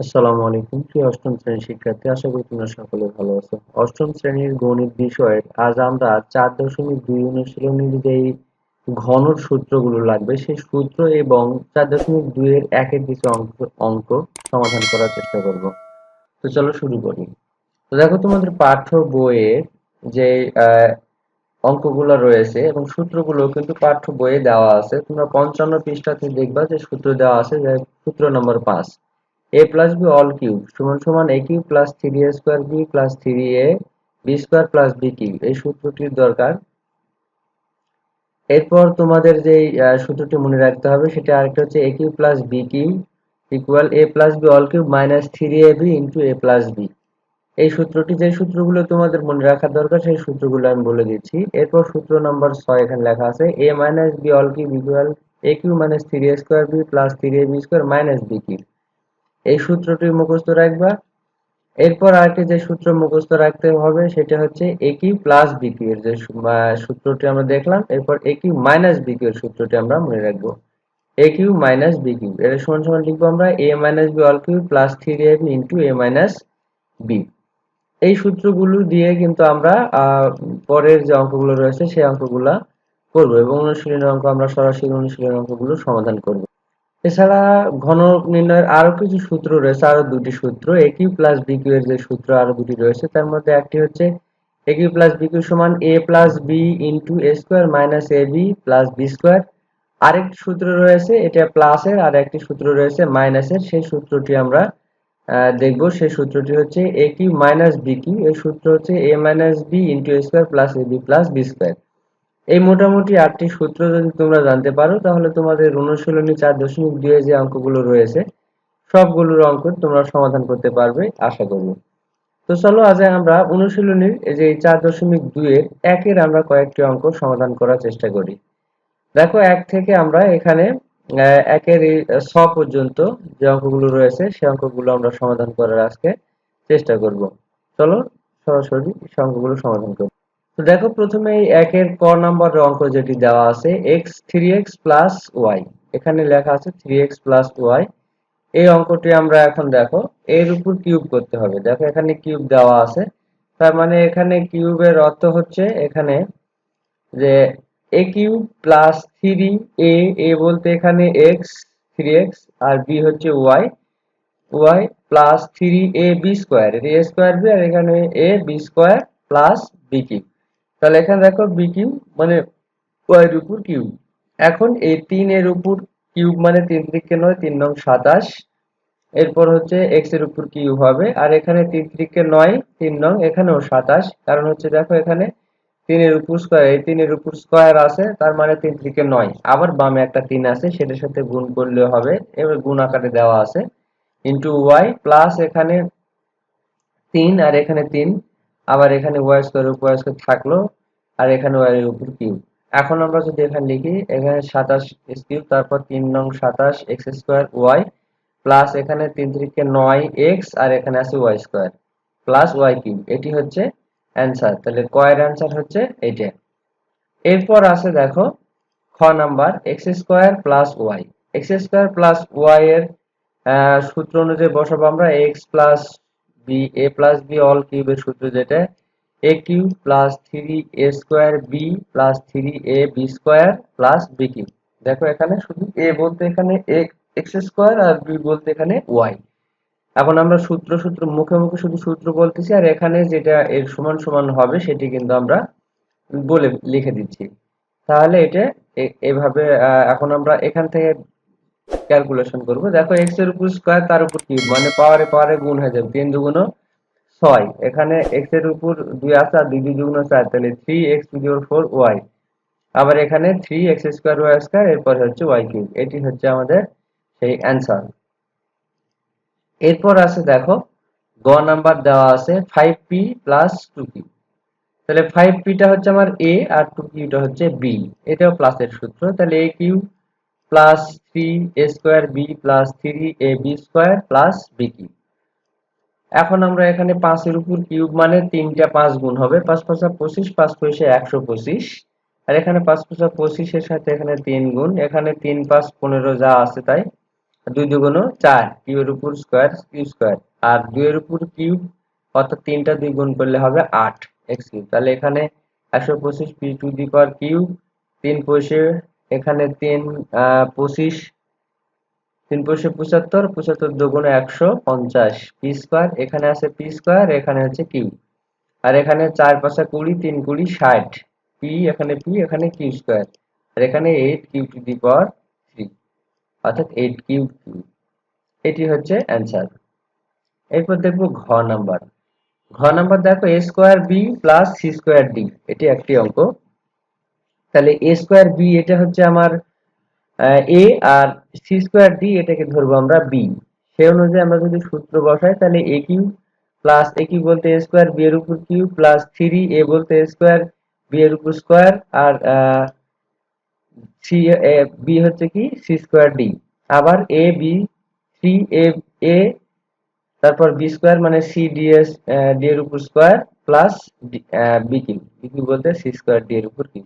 আসসালামু আলাইকুম। প্রিয় অষ্টম শ্রেণির শিক্ষার্থী, আশা করি তোমরা সকলে ভালো আছো। অষ্টম শ্রেণির গণিত আজ আমরা চার দশমিক দুই অনুশীলনীর যেই ঘনর সূত্রগুলো লাগবে। সেই সূত্র এবং চার দশমিক দুই এর একের কিছু অঙ্ক অঙ্ক সমাধান করার চেষ্টা করব। তো চলো শুরু করি। তো দেখো তোমাদের পাঠ্য বইয়ের যে অঙ্কগুলো রয়েছে এবং সূত্রগুলো কিন্তু পাঠ্য বইয়ে দেওয়া আছে। তোমরা পঞ্চান্ন পৃষ্ঠাতে দেখবা যে সূত্র দেওয়া আছে, যে সূত্র নম্বর পাঁচ। A plus B all cube সমান সমান A cube plus three A square B plus three A B square plus B cube এই সূত্রটির দরকার। এরপর তোমাদের যে সূত্রটি মনে রাখতে হবে, সেটা আরেকটা হচ্ছে A cube plus B cube equal A plus B all cube minus three A B into A plus B এই সূত্রটি যে সূত্রগুলো তোমাদের মনে রাখার দরকার, সেই সূত্রগুলো আমি বলে দিচ্ছি। এরপর সূত্র নম্বর ছয় এখানে লেখা আছে A minus B all cube equal A cube minus three A square B plus three A B square minus B cube এই সূত্রটি মুখস্থ রাখবা। এরপর আরেকটি যে সূত্র মুখস্থ রাখতে হবে, সেটা হচ্ছে A cube plus B cube এর যে সূত্রটি আমরা দেখলাম, এরপর A cube minus B cube এর সূত্রটি আমরা মনে রাখব। A cube minus B cube এর সমান সমান লিখব আমরা A minus B all cube plus three A B into A minus B এই সূত্রগুলো দিয়ে কিন্তু আমরা পরের যে অঙ্কগুলো রয়েছে, সেই অঙ্কগুলো করব এবং অনুশীলনের অঙ্ক আমরা সরাসরি অনুশীলনের অঙ্কগুলো সমাধান করব। এছাড়া ঘন নির্ণয়ের আরও কিছু সূত্র রয়েছে, আরও দুটি সূত্র A cube plus B cube এর যে সূত্র আরও দুটি রয়েছে, তার মধ্যে একটি হচ্ছে A cube plus B cube সমান A plus B into A square minus A B plus B square আরেকটি সূত্র রয়েছে, এটা প্লাসের আর একটি সূত্র রয়েছে মাইনাসের সেই সূত্রটি আমরা দেখব। সেই সূত্রটি হচ্ছে A cube minus B cube এই সূত্র হচ্ছে A minus B into A square plus A B plus B square এই মোটামুটি আটটি সূত্র যদি তোমরা জানতে পারো, তাহলে তোমাদের অনুশীলনী চার দশমিক দুয়ে যে অঙ্কগুলো রয়েছে, সবগুলোর অঙ্ক তোমরা সমাধান করতে পারবে, আশা করি তো চলো, আজ আমরা অনুশীলনীর এই যে চার দশমিক দুইয়ের একের আমরা কয়েকটি অঙ্ক সমাধান করার চেষ্টা করি। দেখো, এক থেকে আমরা এখানে একের ছ পর্যন্ত যে অঙ্কগুলো রয়েছে সেই অঙ্কগুলো আমরা সমাধান করার আজকে চেষ্টা করব। চলো, সরাসরি অঙ্কগুলো সমাধান করব তো দেখো প্রথমে এই একের ক নাম্বার অঙ্ক যেটি দেওয়া আছে X three X plus Y এখানে লেখা আছে থ্রি এক্স প্লাস ওয়াই এই অঙ্কটি আমরা এখন দেখো, এর উপর কিউব করতে হবে। দেখো এখানে কিউব দেওয়া আছে। তার মানে এখানে কিউবের অর্থ হচ্ছে এখানে যে A cube plus three A A বলতে এখানে এক্স থ্রি এক্স আর বি হচ্ছে Y Y plus three A B square A square B আর এখানে A B square plus B cube তাহলে এখানে দেখো বি কিউব মানে ওয়াই এর উপর কিউব এখন এই তিন এর উপর কিউব মানে তিন দিকে নয়, তিন নং সাতাশ। এরপর হচ্ছে এক্সের উপর কিউব হবে। আর এখানে তিন দিকে নয়, তিন নং এখানেও সাতাশ। কারণ হচ্ছে দেখো এখানে তিনের উপর স্কোয়ার এই তিনের উপর স্কোয়ার আছে, তার মানে তিন থেকে নয়। আবার বামে একটা তিন আছে, সেটার সাথে গুণ করলে হবে। এবার গুণ আকারে দেওয়া আছে। ইন্টু ওয়াই প্লাস এখানে তিন আর এখানে তিন। আবার এখানে ওয়াই স্কোয়ার উপর ওয়াই স্কোয়ার থাকল, আর এখানে ওয়াই এর উপর কিউব এখন আমরা যদি এখানে লিখি, এখানে সাতাশ কিউব তারপর তিন নং সাতাশ এক্স স্কোয়ার ওয়াই প্লাস এখানে তিন থেকে নয় এক্স আর এখানে আছে Y square plus Y cube এটি হচ্ছে অ্যান্সার তাহলে কয়ের অ্যান্সার হচ্ছে এইটা। এরপর আছে দেখো, খ number X square plus Y X square plus Y এর সূত্র অনুযায়ী বসাবো আমরা X plus B A plus B all কিউবের সূত্র যেটা A cube plus three A square B plus three A B square plus B cube দেখো এখানে শুধু এ বলতে এখানে এক্স স্কোয়ার আর বি বলতে এখানে ওয়াই এখন আমরা সূত্র সূত্র, মুখে মুখে শুধু সূত্র বলতেছি, আর এখানে যেটা এর সমান সমান হবে, সেটি কিন্তু আমরা বলে, লিখে দিচ্ছি। তাহলে এটা এভাবে এখন আমরা এখান থেকে ক্যালকুলেশন করব। দেখো এক্সের উপর স্কোয়ার তার উপর কিউব মানে পাওয়ারে পাওয়ারে গুণ হয়ে যাবে। তিন দুগুণ ছয়। এখানে এক্সের উপর দুই আর দুই দুই দুগুণ চার। তাহলে থ্রি এক্স টু দিওর ফোর ওয়াই আবার এখানে three X square Y square এরপর হচ্ছে ওয়াই কিউব এটি হচ্ছে আমাদের সেই অ্যান্সার এরপর আছে দেখো, গ নাম্বার দেওয়া আছে five P plus two Q তাহলে ফাইভ পিটা হচ্ছে আমার এ আর টু কিউটা হচ্ছে বি এটাও প্লাসের সূত্র। তাহলে A cube plus three A square B plus three A B square plus B cube এখন আমরা এখানে পাঁচের উপর কিউব মানে তিনটা পাঁচ গুণ হবে। পাঁচ পাঁচা পঁচিশ, পাঁচ পয়সা একশো পঁচিশ। আর এখানে পাঁচ পাঁচা পঁচিশের সাথে এখানে তিন গুণ। এখানে তিন পাঁচ পনেরো যা আছে তাই, দুই দুগুণ চার কিউ এর উপর স্কোয়ার কিউ স্কোয়ার আর দুই এর উপর কিউব অর্থাৎ তিনটা দুই গুণ করলে হবে আট এক্স কিউব তাহলে এখানে একশো পঁচিশ p to the power cube তিন পয়সে এখানে তিন পঁচিশ, তিন পয়সে পঁচাত্তর পঁচাত্তর দুগুণে একশো পঞ্চাশ পি স্কোয়ার এখানে আছে পি স্কোয়ার এখানে হচ্ছে কিউ আর এখানে চার পাঁচা কুড়ি, তিন কুড়ি ষাট পি এখানে পি এখানে কিউ স্কোয়ার আর এখানে eight q to the power three অর্থাৎ এইট কিউ কিউ এটি হচ্ছে অ্যান্সার এরপর দেখব ঘ নাম্বার ঘ নাম্বার দেখো a square b plus c square d এটি একটি অঙ্ক তাহলে এ স্কোয়ার বি এটা হচ্ছে আমার এ আর সি স্কোয়ার ডি এটাকে ধরবো আমরা বি সে অনুযায়ী আমরা যদি সূত্র বসাই, তাহলে a q plus a q বলতে এ স্কোয়ার বি এর উপর কিউ প্লাস থ্রি এ বলতে এ স্কোয়ার বি এর উপর স্কোয়ার আর সি বি হচ্ছে কি সি স্কোয়ার ডি আবার এ বি সি এ এ তারপর বি স্কোয়ার মানে সি ডি এস ডি এর উপর square plus b q b q বলতে সি স্কোয়ার ডি এর উপর কিউ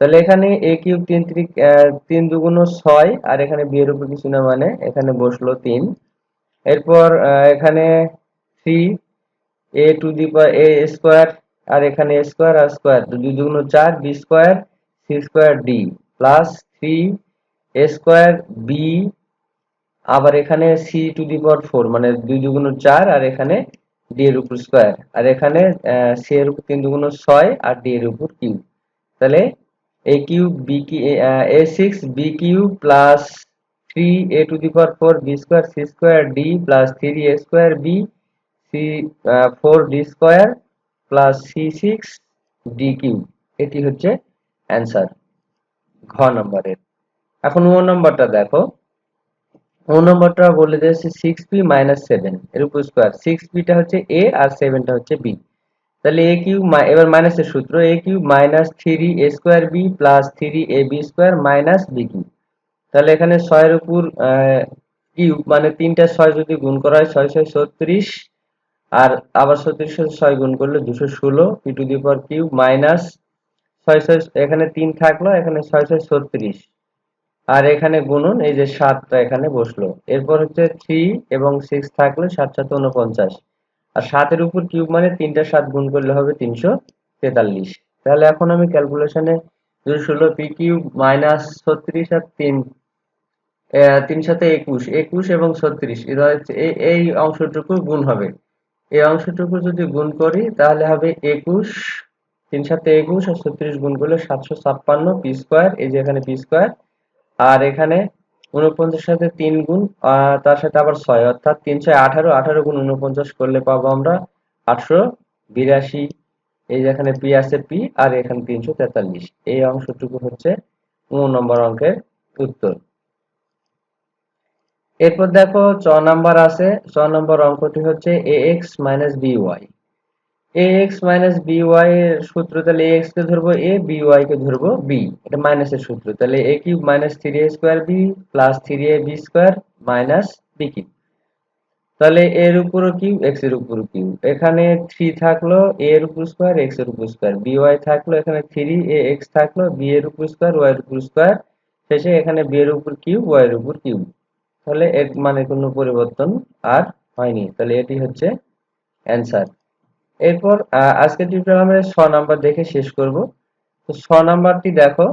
তাহলে এখানে এ কিউব তিন ত্রিক তিন দুগুণ ছয়, আর এখানে বি এর উপর কিছু না মানে এখানে বসল তিন। এরপর এখানে three a to the a square আর এখানে স্কোয়ার আর স্কোয়ার দুই দুগুণ চার b square c square d plus three a square b আবার এখানে c to the power four মানে দুই দুগুণ চার, আর এখানে ডি এর উপর স্কোয়ার আর এখানে সি এর উপর তিন দুগুণ ছয়, আর ডি এর উপর কিউ তাহলে a cube b uh, a6 b cube plus 3 a to the power 4 b square c square d plus 3 a square b c uh, 4 d square plus c6 d cube. এটি হচ্ছে answer ঘ নম্বরের। এখন ও নম্বরটা দেখো। ও নম্বরটা বলে দিয়েছে সিক্স পি মাইনাস সেভেন এর স্কোয়ার সিক্স পিটা হচ্ছে এ আর সেভেনটা হচ্ছে বি তাহলে এ কিউ এবার মাইনাসের সূত্র a q minus three a square b plus three a b square minus b q তাহলে এখানে ছয়ের উপর কিউব মানে তিনটা ছয় যদি গুণ করা হয়, ছয় ছয়, ছত্রিশ। আর আবার ছত্রিশ, ছয় গুণ করলে দুশো ষোলো p to the power cube minus ছয় ছয়, এখানে তিন থাকল, এখানে ছয় ছয়, ছত্রিশ। আর এখানে গুণন এই যে সাতটা এখানে বসল। এরপর হচ্ছে থ্রি এবং সিক্স থাকল সাত সাত উনপঞ্চাশ। আর সাতের উপর কিউব মানে তিনটা সাত গুণ করলে হবে তিনশো তেতাল্লিশ। তাহলে এখন আমি ক্যালকুলেশনে দুই ষোলো পি কিউব মাইনাস ছত্রিশ আর তিন তিন সাথে একুশ একুশ এবং ছত্রিশ এই অংশটুকু গুণ হবে। এই অংশটুকু যদি গুণ করি, তাহলে হবে একুশ, তিন সাথে একুশ আর ছত্রিশ গুণ করলে সাতশো ছাপ্পান্ন পি স্কোয়ার, এই যে এখানে পি স্কোয়ার, আর এখানে উনপঞ্চাশ সাথে তিন গুণ তার সাথে আবার ছয়, অর্থাৎ তিনশো আঠারো আঠারো গুণ উনপঞ্চাশ করলে পাবো আমরা আটশো বিরাশি, এই যেখানে পি আছে পি, আর এখানে তিনশো তেতাল্লিশ। এই অংশটুকু হচ্ছে উ নম্বর অঙ্কের উত্তর। এরপর দেখো চ নম্বর আছে, চ নম্বর অঙ্কটি হচ্ছে a x minus b y. A x minus b এর সূত্র, তাহলে এক্স কে ধরবো এ বি কে ধরবো বি এটা মাইনাসের সূত্র। তাহলে a cube minus three a square b plus three a b square minus b cube তাহলে এর উপরও কিউ এক্সের উপর কিউ এখানে থ্রি থাকল এ এর উপর স্কোয়ার এক্সের উপর স্কোয়ার বি থাকল, এখানে থ্রি এ এক্স থাকল বি এর উপর স্কোয়ার ওয়াই এর উপর স্কোয়ার শেষে এখানে বি এর উপর কিউ ওয়াই এর উপর কিউ তাহলে এর মানে কোনো পরিবর্তন আর হয়নি। তাহলে এটি হচ্ছে অ্যান্সার এরপর আজকের টিউটোরিয়াল আমরা ছ নাম্বার দেখে শেষ করব। তো ছ নাম্বারটি দেখো,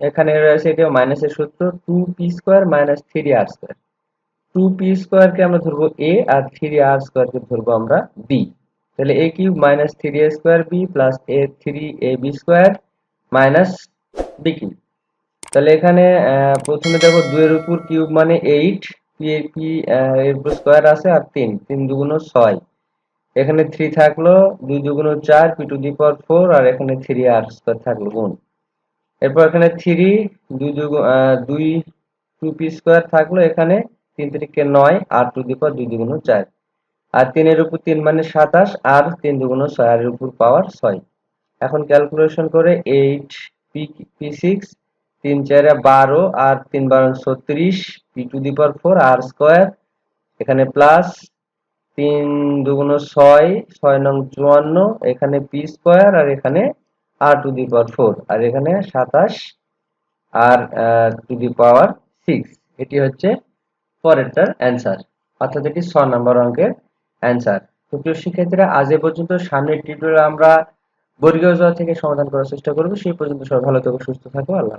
এখানে রয়েছে এটা মাইনাসের সূত্র two p square minus three আর স্কোয়ার টু পি স্কোয়ারকে আমরা ধরবো এ আর থ্রি আর স্কোয়ারকে ধরবো আমরা বি তাহলে a cube minus three a square b plus a three a b square minus b cube. তাহলে এখানে প্রথমে দেখো দুইয়ের উপর কিউব মানে এইট পি পি এর স্কোয়ার আছে আর তিন তিন দুগুণ ছয়। এখানে থ্রি থাকল, দুই দুগুণ চার p to the power four আর এখানে থ্রি আর স্কোয়ার থাকল গুণ। এরপর এখানে থ্রি দুই দুগুণ দুই টু পি স্কোয়ার থাকল, এখানে তিন তিরিকে নয়, আর টু দি পাওয়ার দুই দুগুণ চার। আর তিনের উপর তিন মানে সাতাশ, আর তিন দুগুণ ছয় আর উপর পাওয়ার ছয়। এখন ক্যালকুলেশন করে এইট পি পি সিক্স তিন চারে বারো, আর তিন বারো ছত্রিশ p to the power four R square এখানে প্লাস তিন দুগুণ ছয় ছয় নং চুয়ান্ন, এখানে পি স্কোয়ার আর এখানে আর টু দি পাওয়ার ফোর আর এখানে সাতাশ, আর টু দি পাওয়ার সিক্স এটি হচ্ছে পরেরটার অ্যান্সার অর্থাৎ এটি ছ নম্বর অঙ্কের অ্যান্সার তো প্রিয় শিক্ষার্থীরা, আজ এ পর্যন্ত সামনের টিউটোরিয়াল আমরা বর্গীয় থেকে সমাধান করার চেষ্টা করব। সেই পর্যন্ত সবাই ভালো থেকো, সুস্থ থাকো, আল্লাহ।